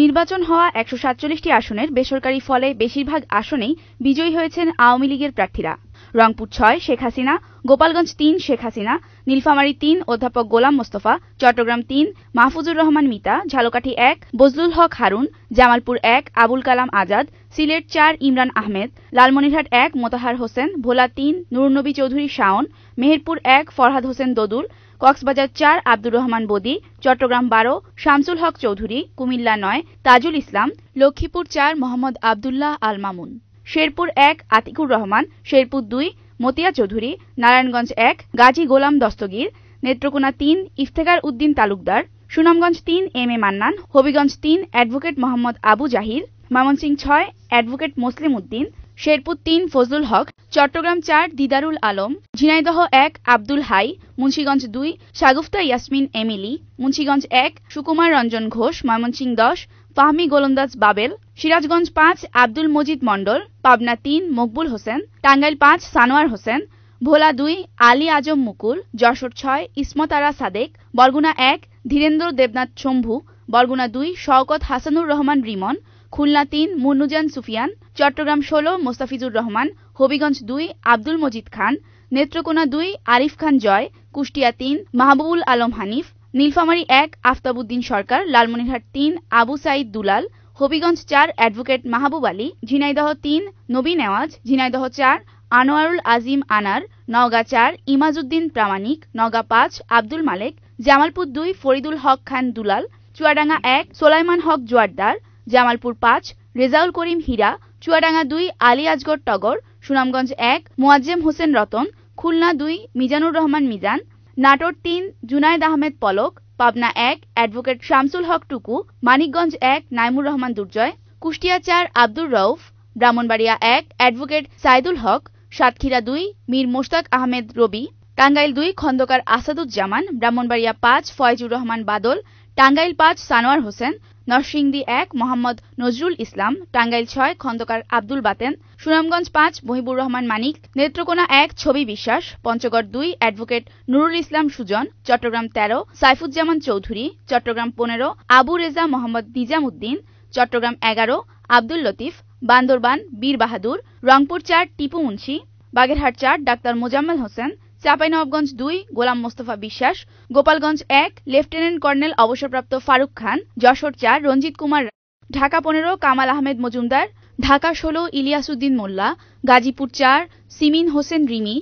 নির্বাচন হওয়া একশো সাতচল্লিশটি আসনের বেসরকারি ফলে বেশিরভাগ আসনেই বিজয়ী হয়েছেন আওয়ামী লীগের প্রার্থীরা। রংপুর ছয়, শেখ হাসিনা, গোপালগঞ্জ তিন, শেখ হাসিনা, নীলফামারী তিন, অধ্যাপক গোলাম মোস্তফা, চট্টগ্রাম তিন, মাহফুজুর রহমান মিতা, ঝালকাঠি এক, বজলুল হক হারুন, জামালপুর এক, আবুল কালাম আজাদ, সিলেট চার, ইমরান আহমেদ, লালমনিরহাট এক, মোতাহার হোসেন, ভোলা তিন, নুরনবী চৌধুরী শাওন, মেহেরপুর এক, ফরহাদ হোসেন দদুল কক্সবাজার চার, আব্দুর রহমান বদি, চট্টগ্রাম বারো, শামসুল হক চৌধুরী, কুমিল্লা নয়, তাজুল ইসলাম, লক্ষ্মীপুর চার, মোহাম্মদ আবদুল্লাহ আল মামুন। শেরপুর এক, আতিকুর রহমান, শেরপুর দুই, মতিয়া চৌধুরী, নারায়ণগঞ্জ এক, গাজী গোলাম দস্তগীর, নেত্রকোনা তিন, ইফতেখার উদ্দিন তালুকদার, সুনামগঞ্জ তিন, এম এ মান্নান, হবিগঞ্জ তিন, অ্যাডভোকেট মোহাম্মদ আবু জাহির ময়মনসিংহ ছয়, অ্যাডভোকেট মুসলিম উদ্দিন শেরপুর তিন ফজলুল হক, চট্টগ্রাম চার দিদারুল আলম, ঝিনাইদহ এক আব্দুল হাই, মুন্সীগঞ্জ দুই শাগুফতা ইয়াসমিন এমিলি, মুন্সীগঞ্জ এক সুকুমার রঞ্জন ঘোষ ময়মনসিং দশ ফাহমি গোলন্দাজ বাবেল, সিরাজগঞ্জ পাঁচ আব্দুল মজিদ মণ্ডল, পাবনা তিন মকবুল হোসেন, টাঙ্গাইল পাঁচ সানোয়ার হোসেন, ভোলা দুই আলী আজম মুকুল, যশোর ছয় ইসমত আরা সাদেক, বরগুনা এক ধীরেন্দ্র দেবনাথ শম্ভু, বরগুনা দুই শওকত হাসানুর রহমান রিমন খুলনা তিন, মুন্নুজান সুফিয়ান, চট্টগ্রাম ষোলো, মোস্তাফিজুর রহমান, হবিগঞ্জ দুই, আব্দুল মজিদ খান, নেত্রকোনা দুই, আরিফ খান জয়, কুষ্টিয়া তিন, মাহবুবুল আলম হানিফ, নীলফামারী এক, আফতাবুদ্দিন সরকার, লালমনিরহাট তিন, আবু সাইদ দুলাল, হবিগঞ্জ চার, অ্যাডভোকেট মাহবুব আলী, ঝিনাইদহ তিন, নবী নেওয়াজ, ঝিনাইদহ চার, আনোয়ারুল আজিম আনার, নওগাঁ চার, ইমাজউদ্দিন প্রামাণিক, নওগাঁ পাঁচ, আব্দুল মালেক, জামালপুর দুই, ফরিদুল হক খান দুলাল, চুয়াডাঙ্গা এক, সোলাইমান হক জোয়ারদার জামালপুর পাঁচ, রেজাউল করিম হীরা, চুয়াডাঙ্গা দুই, আলী আজগর টগর, সুনামগঞ্জ এক, মোয়াজ্জেম হোসেন রতন, খুলনা দুই, মিজানুর রহমান মিজান, নাটোর তিন, জুনায়দ আহমেদ পলক, পাবনা এক, অ্যাডভোকেট শামসুল হক টুকু, মানিকগঞ্জ এক, নাইমুর রহমান দুর্জয়, কুষ্টিয়া চার, আব্দুর রউফ, ব্রাহ্মণবাড়িয়া এক, অ্যাডভোকেট সাইদুল হক, সাতক্ষীরা দুই, মীর মোশতাক আহমেদ রবি, টাঙ্গাইল দুই, খন্দকার আসাদুজ্জামান, ব্রাহ্মণবাড়িয়া পাঁচ, ফয়জুর রহমান বাদল, টাঙ্গাইল পাঁচ, সানোয়ার হোসেন নরসিংদী এক, মোহাম্মদ নজরুল ইসলাম, টাঙ্গাইল ছয়, খন্দকার আব্দুল বাতেন, সুনামগঞ্জ পাঁচ, মহিবুর রহমান মানিক, নেত্রকোনা এক, ছবি বিশ্বাস, পঞ্চগড় দুই, অ্যাডভোকেট নুরুল ইসলাম সুজন, চট্টগ্রাম তেরো, সাইফুজ্জামান চৌধুরী, চট্টগ্রাম পনেরো, আবু রেজা মোহাম্মদ নিজাম উদ্দিন চট্টগ্রাম এগারো, আব্দুল লতিফ, বান্দরবান, বীর বাহাদুর, রংপুর চার, টিপু মুন্সি, বাগেরহাট চার, ডাক্তার মোজাম্মেল হোসেন চাঁপাইনবাবগঞ্জ দুই, গোলাম মোস্তফা বিশ্বাস, গোপালগঞ্জ এক, লেফটেন্যান্ট কর্নেল অবসরপ্রাপ্ত ফারুক খান, যশোর চার, রঞ্জিত কুমার ঢাকা পনেরো, কামাল আহমেদ মজুমদার, ঢাকা ষোলো, ইলিয়াসউদ্দিন মোল্লা, গাজীপুর চার, সিমিন হোসেন রিমি,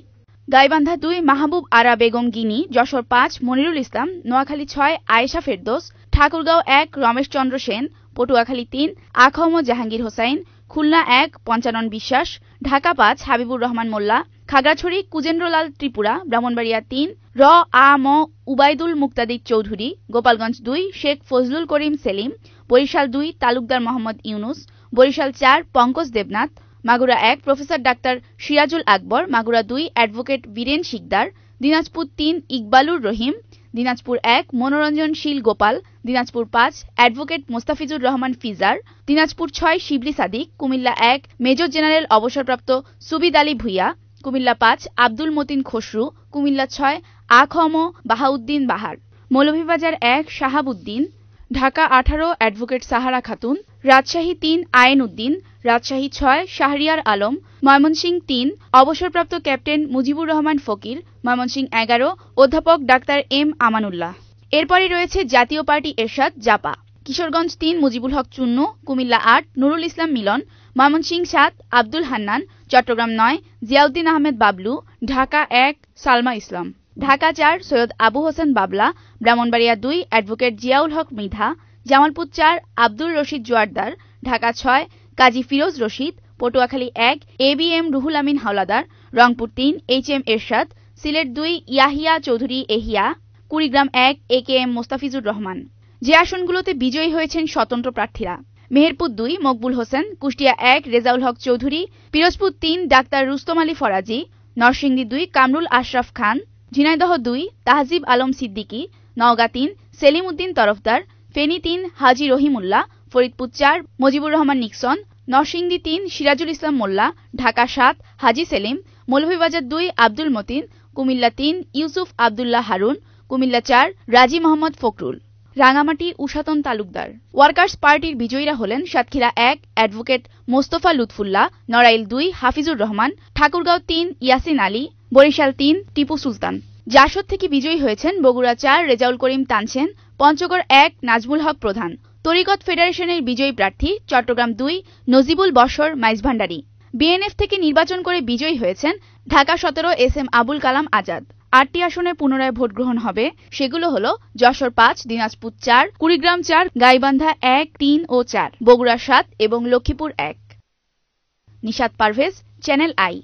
গাইবান্ধা দুই, মাহবুব আরা বেগম গিনি, যশোর পাঁচ, মনিরুল ইসলাম, নোয়াখালী ছয়, আয়েশা ফেরদোস, ঠাকুরগাঁও এক, রমেশ চন্দ্র সেন, পটুয়াখালী তিন, আখম জাহাঙ্গীর হোসাইন, খুলনা এক, পঞ্চানন বিশ্বাস, ঢাকা পাঁচ, হাবিবুর রহমান মোল্লা খাগড়াছড়ি কুজেন্দ্রলাল ত্রিপুরা, ব্রাহ্মণবাড়িয়া তিন, র, আ, ম, উবায়দুল মুক্তাদির চৌধুরী, গোপালগঞ্জ দুই, শেখ ফজলুল করিম সেলিম, বরিশাল দুই, তালুকদার মোহাম্মদ ইউনুস, বরিশাল চার, পঙ্কজ দেবনাথ, মাগুরা এক, প্রফেসর ডাক্তার সিরাজুল আকবর, মাগুরা দুই, অ্যাডভোকেট বীরেন শিকদার, দিনাজপুর তিন, ইকবালুর রহিম, দিনাজপুর এক মনোরঞ্জনশীল গোপাল, দিনাজপুর পাঁচ, অ্যাডভোকেট মোস্তাফিজুর রহমান ফিজার, দিনাজপুর ছয়, শিবলি সাদিক, কুমিল্লা এক, মেজর জেনারেল অবসরপ্রাপ্ত সুবিদ আলী ভুইয়া কুমিল্লা পাঁচ, আব্দুল মতিন খসরু, কুমিল্লা ছয় আখম বাহাউদ্দিন বাহার। মৌলভীবাজার এক, শাহাবুদ্দিন। ঢাকা আঠারো, অ্যাডভোকেট সাহারা খাতুন। রাজশাহী তিন আয়েন উদ্দিন। রাজশাহী ছয়, শাহরিয়ার আলম। ময়মনসিংহ তিন, অবসরপ্রাপ্ত ক্যাপ্টেন মুজিবুর রহমান ফকির। ময়মনসিংহ এগারো, অধ্যাপক ডাক্তার এম আমানুল্লাহ। এরপরই রয়েছে জাতীয় পার্টি এরশাদ, জাপা। কিশোরগঞ্জ তিন, মুজিবুল হক চুন্নু। কুমিল্লা আট, নুরুল ইসলাম মিলন। ময়মনসিংহ সাত, আব্দুল হান্নান। চট্টগ্রাম নয়, জিয়াউদ্দিন আহমেদ বাবলু, ঢাকা এক, সালমা ইসলাম। ঢাকা চার, সৈয়দ আবু হোসেন বাবলা, ব্রাহ্মণবাড়িয়া দুই, অ্যাডভোকেট জিয়াউল হক মৃধা, জামালপুর চার, আব্দুর রশিদ জোয়ারদার, ঢাকা ছয়, কাজী ফিরোজ রশিদ, পটুয়াখালী এক, A B M Ruhul Amin Howlader, Rangpur তিন, এইচ এম এরশাদ, সিলেট দুই, ইয়াহিয়া চৌধুরী এহিয়া, কুড়িগ্রাম এক, A K M Mostafizur Rahman. যে আসনগুলোতে বিজয়ী হয়েছেন স্বতন্ত্র প্রার্থীরা। মেহেরপুর দুই, মকবুল হোসেন, কুষ্টিয়া এক, রেজাউল হক চৌধুরী, পিরোজপুর তিন, ডাক্তার রুস্তম আলী ফরাজি, নরসিংদী দুই, কামরুল আশরাফ খান, ঝিনাইদহ দুই, তাহজিব আলম সিদ্দিকী, নওগাঁ তিন সেলিম উদ্দিন তরফদার, ফেনী তিন, হাজি রহিমুল্লাহ, ফরিদপুর চার, মজিবুর রহমান নিক্সন, নরসিংদী তিন, সিরাজুল ইসলাম মোল্লা, ঢাকা সাত, হাজি সেলিম, মৌলভীবাজার দুই, আব্দুল মতিন, কুমিল্লা তিন, ইউসুফ আবদুল্লাহ হারুন, কুমিল্লা চার, রাজি মোহাম্মদ ফখরুল। রাঙামাটি উষাতন তালুকদার। ওয়ার্কার্স পার্টির বিজয়ীরা হলেন সাতক্ষীরা এক অ্যাডভোকেট মোস্তফা লুৎফুল্লাহ, নড়াইল দুই হাফিজুর রহমান, ঠাকুরগাঁও তিন ইয়াসিন আলী, বরিশাল তিন টিপু সুলতান। জাসদ থেকে বিজয়ী হয়েছেন বগুড়া চার রেজাউল করিম তানছেন পঞ্চগড় এক নাজমুল হক প্রধান। তরিকত ফেডারেশনের বিজয়ী প্রার্থী চট্টগ্রাম দুই নজিবুল বশর মাইজভান্ডারী বিএনএফ থেকে নির্বাচন করে বিজয়ী হয়েছেন ঢাকা সতেরো এস এম আবুল কালাম আজাদ। আটটি আসনে পুনরায় ভোট গ্রহণ হবে। সেগুলো হলো যশোর পাঁচ, দিনাজপুর চার, কুড়িগ্রাম চার, গাইবান্ধা এক, তিন ও চার, বগুড়া সাত এবং লক্ষ্মীপুর এক। Nishad Parvez, channel I.